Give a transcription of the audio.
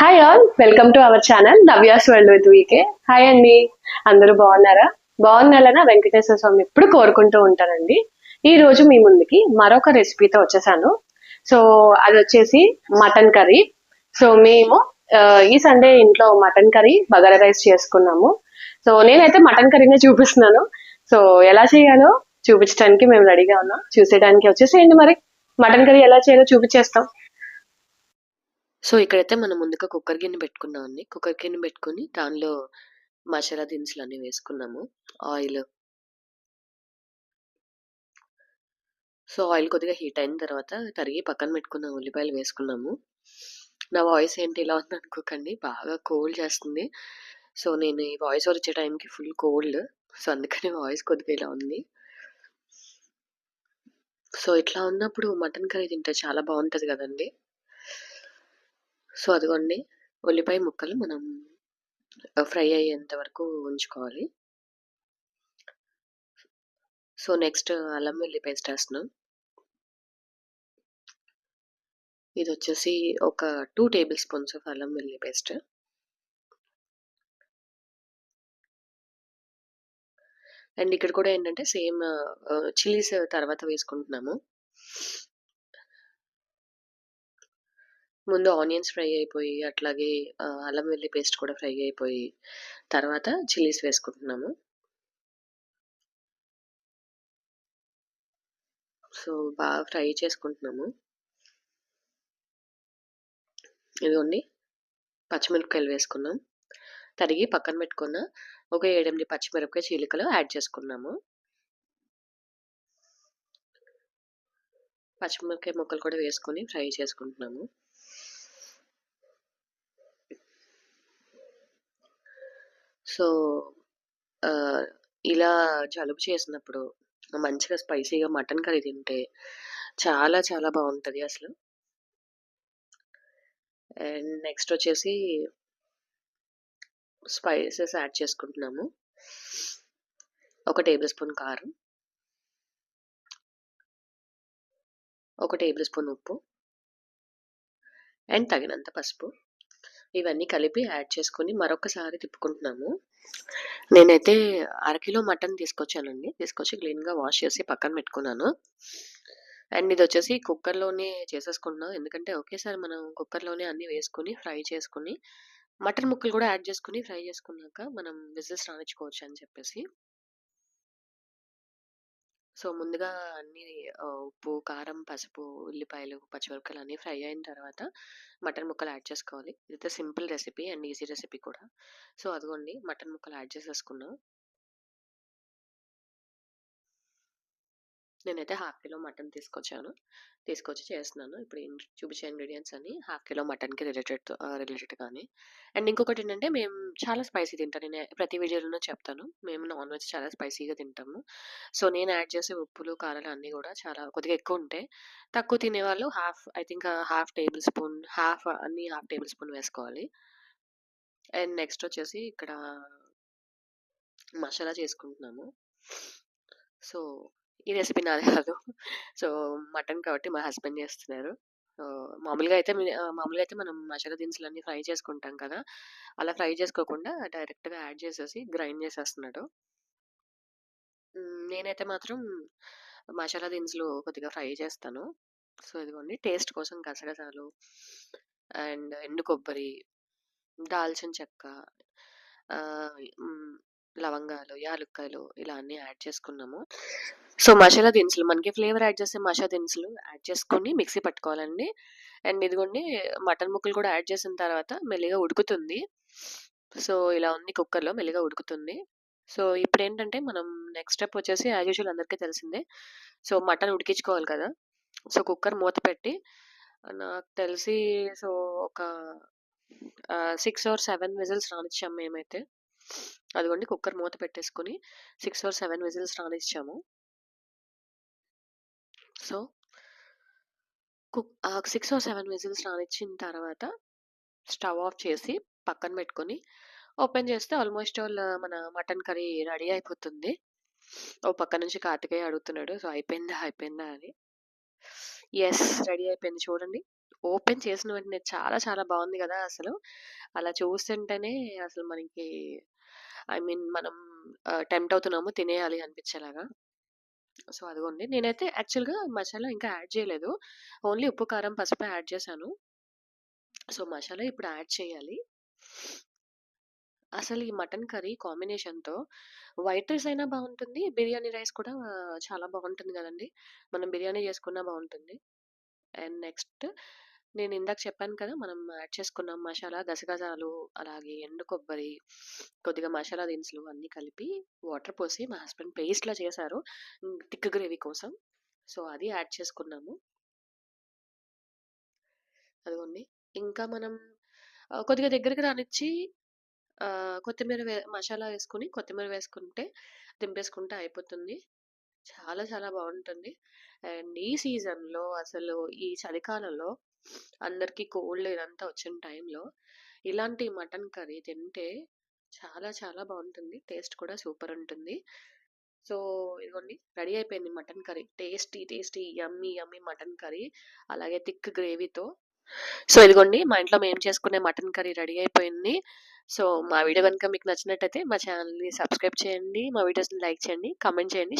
Hi all welcome to our channel Navya's world with VK hi అండి అందరూ బాగున్నారా? బాగున్నారనా వెంకటేశ్వర స్వామి ఎప్పుడు కోరుకుంటూ ఉంటానండి. ఈ రోజు మీ ముందుకి మరొక రెసిపీతో వచ్చేసాను. సో అది వచ్చేసి మటన్ కర్రీ. సో మేము ఈ సండే ఇంట్లో మటన్ కర్రీ బగారా రైస్ చేసుకున్నాము. సో నేనైతే మటన్ కర్రీనే చూపిస్తున్నాను. సో ఎలా చేయాలో చూపించడానికి మేము రెడీగా ఉన్నాం. చూసేయడానికి వచ్చేసేయండి మరి. మటన్ కర్రీ ఎలా చేయాలో చూపించేస్తాం. సో ఇక్కడైతే మనం ముందుగా కుక్కర్ గిన్నె పెట్టుకున్నాం అండి. కుక్కర్ గిన్నె పెట్టుకుని దానిలో మసాలా దినుసులు అన్నీ వేసుకున్నాము. ఆయిల్. సో ఆయిల్ కొద్దిగా హీట్ అయిన తర్వాత తరిగి పక్కన పెట్టుకున్న ఉల్లిపాయలు వేసుకున్నాము. నా వాయిస్ ఏంటి ఇలా ఉంది అనుకోకండి. బాగా కోల్డ్ చేస్తుంది. సో నేను ఈ వాయిస్ వచ్చే టైంకి ఫుల్ కోల్డ్. సో అందుకని వాయిస్ కొద్దిగా ఇలా ఉంది. సో ఇట్లా ఉన్నప్పుడు మటన్ కర్రీ తింటే చాలా బాగుంటుంది కదండి. సో అదిగోండి. ఉల్లిపాయ ముక్కలు మనం ఫ్రై అయ్యేంత వరకు ఉంచుకోవాలి. సో నెక్స్ట్ అల్లం వెల్లి పేస్ట్ వేస్తున్నాం. ఇది వచ్చేసి ఒక టూ టేబుల్ స్పూన్స్ ఆఫ్ అల్లం వెల్లి పేస్ట్. అండ్ ఇక్కడ కూడా ఏంటంటే సేమ్ చిల్లీస్ తర్వాత వేసుకుంటున్నాము. ముందు ఆనియన్స్ ఫ్రై అయిపోయి అట్లాగే ఆ, అల్లం వెల్లి పేస్ట్ కూడా ఫ్రై అయిపోయి తర్వాత చిల్లీస్ వేసుకుంటున్నాము. సో బాగా ఫ్రై చేసుకుంటున్నాము. ఇదిగోండి పచ్చిమిరపకాయలు వేసుకున్నాం. తరిగి పక్కన పెట్టుకున్న ఒక ఏడెనిమిది పచ్చిమిరపకాయ చీలికలు యాడ్ చేసుకున్నాము. పచ్చిమిరపకాయ ముక్కలు కూడా వేసుకొని ఫ్రై చేసుకుంటున్నాము. సో ఇలా జలుబు చేసినప్పుడు మంచిగా స్పైసీగా మటన్ కర్రీ తింటే చాలా చాలా బాగుంటుంది అసలు. అండ్ నెక్స్ట్ వచ్చేసి స్పైసెస్ యాడ్ చేసుకుంటున్నాము. ఒక టేబుల్ స్పూన్ కారం. ఒక టేబుల్ స్పూన్ ఉప్పు. అండ్ తగినంత పసుపు. ఇవన్నీ కలిపి యాడ్ చేసుకొని మరొకసారి తిప్పుకుంటున్నాము. నేనైతే అరకిలో మటన్ తీసుకొచ్చానండి. తీసుకొచ్చి క్లీన్గా వాష్ చేసి పక్కన పెట్టుకున్నాను. అండ్ ఇది వచ్చేసి కుక్కర్లోనే చేసేసుకుంటున్నాం. ఎందుకంటే ఒకేసారి మనం కుక్కర్లోనే అన్ని వేసుకుని ఫ్రై చేసుకుని మటన్ ముక్కలు కూడా యాడ్ చేసుకుని ఫ్రై చేసుకున్నాక మనం విజిల్స్ రానిచ్చుకోవచ్చు అని చెప్పేసి. సో ముందుగా అన్ని ఉప్పు కారం పసుపు ఉల్లిపాయలు పచ్చిమిరపకాయలు అన్నీ ఫ్రై అయిన తర్వాత మటన్ ముక్కలు యాడ్ చేసుకోవాలి. ఇదైతే simple recipe and easy recipe కూడా. సో అదిగోండి మటన్ ముక్కలు యాడ్ చేసేసుకున్నాం. నేనైతే హాఫ్ కిలో మటన్ తీసుకొచ్చాను. తీసుకొచ్చి చేస్తున్నాను. ఇప్పుడు చూపించే ఇంగ్రీడియంట్స్ అన్ని హాఫ్ కిలో మటన్కి రిలేటెడ్ రిలేటెడ్ కానీ అండ్ ఇంకొకటి ఏంటంటే మేము చాలా స్పైసీ తింటాను. నేను ప్రతి వీడియోలోనూ చెప్తాను. మేము నాన్ వెజ్ చాలా స్పైసీగా తింటాము. సో నేను యాడ్ చేసే ఉప్పులు కారాలు అన్నీ కూడా చాలా కొద్దిగా ఎక్కువ ఉంటాయి తక్కువ తినేవాళ్ళు half I think half tablespoon half అన్ని హాఫ్ టేబుల్ స్పూన్ వేసుకోవాలి. అండ్ నెక్స్ట్ వచ్చేసి ఇక్కడ మసాలా చేసుకుంటున్నాము. సో ఈ రెసిపీ నాది కాదు. సో మటన్ కాబట్టి మా హస్బెండ్ చేస్తున్నారు. మామూలుగా అయితే మామూలుగా అయితే మనం మసాలా దినుసులు అన్ని ఫ్రై చేసుకుంటాం కదా! అలా ఫ్రై చేసుకోకుండా డైరెక్ట్గా యాడ్ చేసేసి గ్రైండ్ చేసేస్తున్నాడు. నేనైతే మాత్రం మసాలా దినుసులు కొద్దిగా ఫ్రై చేస్తాను. సో ఇదిగోండి టేస్ట్ కోసం గసగసాలు అండ్ ఎండు కొబ్బరి దాల్చిన చెక్క లవంగాలు యాలుక్కాయలు ఇలా అన్నీ యాడ్ చేసుకున్నాము. సో మసాలా దినుసులు. మనకి ఫ్లేవర్ యాడ్ చేసే మసాలా దినుసులు యాడ్ చేసుకొని మిక్సీ పట్టుకోవాలండి. అండ్ ఇదిగోండి మటన్ ముక్కలు కూడా యాడ్ చేసిన తర్వాత మెల్లిగా ఉడుకుతుంది. సో ఇలా ఉంది కుక్కర్లో మెల్లిగా ఉడుకుతుంది. సో ఇప్పుడు ఏంటంటే మనం నెక్స్ట్ స్టెప్ వచ్చేసి యాజ్ యూజువల్ అందరికీ తెలిసిందే. సో మటన్ ఉడికించుకోవాలి కదా. సో కుక్కర్ మూత పెట్టి నాకు తెలిసి సో ఒక సిక్స్ ఆర్ సెవెన్ విజిల్స్ రానిచ్చాము మేమైతే. అదిగోండి కుక్కర్ మూత పెట్టేసుకొని six or seven whistles రానిచ్చాము. So cook six or seven whistles రానిచ్చిన తర్వాత స్టవ్ ఆఫ్ చేసి పక్కన పెట్టుకొని ఓపెన్ చేస్తే ఆల్మోస్ట్ ఆల్ మన మటన్ కర్రీ రెడీ అయిపోతుంది. ఓ పక్క నుంచి కార్తికేయ అడుగుతున్నాడు సో అయిపోయిందా అయిపోయిందా? అని. ఎస్ రెడీ అయిపోయింది చూడండి. ఓపెన్ చేసిన వెంటనే చాలా చాలా బాగుంది కదా అసలు. అలా చూస్తుంటేనే అసలు మనకి ఐ మీన్ మనం టెంప్ట్ అవుతున్నాము తినేయాలి అనిపించేలాగా. సో అదిగోండి. నేనైతే యాక్చువల్గా మసాలా ఇంకా యాడ్ చేయలేదు. ఓన్లీ ఉప్పు కారం పసుపు యాడ్ చేశాను. సో మసాలా ఇప్పుడు యాడ్ చేయాలి. అసలు ఈ మటన్ కర్రీ కాంబినేషన్తో వైట్ రైస్ అయినా బాగుంటుంది బిర్యానీ రైస్ కూడా చాలా బాగుంటుంది కదండి. మనం బిర్యానీ చేసుకున్నా బాగుంటుంది. అండ్ నెక్స్ట్ నేను ఇందాక చెప్పాను కదా! మనం యాడ్ చేసుకున్నాం మసాలా గసగసాలు అలాగే ఎండు కొబ్బరి కొద్దిగా మసాలా దినుసులు అన్నీ కలిపి వాటర్ పోసి మా హస్బెండ్ పేస్ట్లా చేశారు. థిక్ గ్రేవీ కోసం. సో అది యాడ్ చేసుకున్నాము. అదిగోండి. ఇంకా మనం కొద్దిగా దగ్గరికి రానిచ్చి కొత్తిమీర వే మసాలా వేసుకుని కొత్తిమీర వేసుకుంటే దింపేసుకుంటే అయిపోతుంది. చాలా చాలా బాగుంటుంది. అండ్ ఈ సీజన్లో అసలు ఈ చలికాలంలో అందరికీ కోల్డ్ ఇదంతా వచ్చిన టైంలో ఇలాంటి మటన్ కర్రీ తింటే చాలా చాలా బాగుంటుంది. టేస్ట్ కూడా సూపర్ ఉంటుంది. సో ఇదిగోండి రెడీ అయిపోయింది mutton curry. Tasty tasty yummy yummy mutton curry. అలాగే థిక్ గ్రేవీతో. సో ఇదిగోండి మా ఇంట్లో మేము చేసుకునే మటన్ కర్రీ రెడీ అయిపోయింది. సో మా వీడియో కనుక మీకు నచ్చినట్టయితే మా ఛానల్ని సబ్స్క్రైబ్ చేయండి. మా వీడియోస్ని లైక్ చేయండి కామెంట్ చేయండి.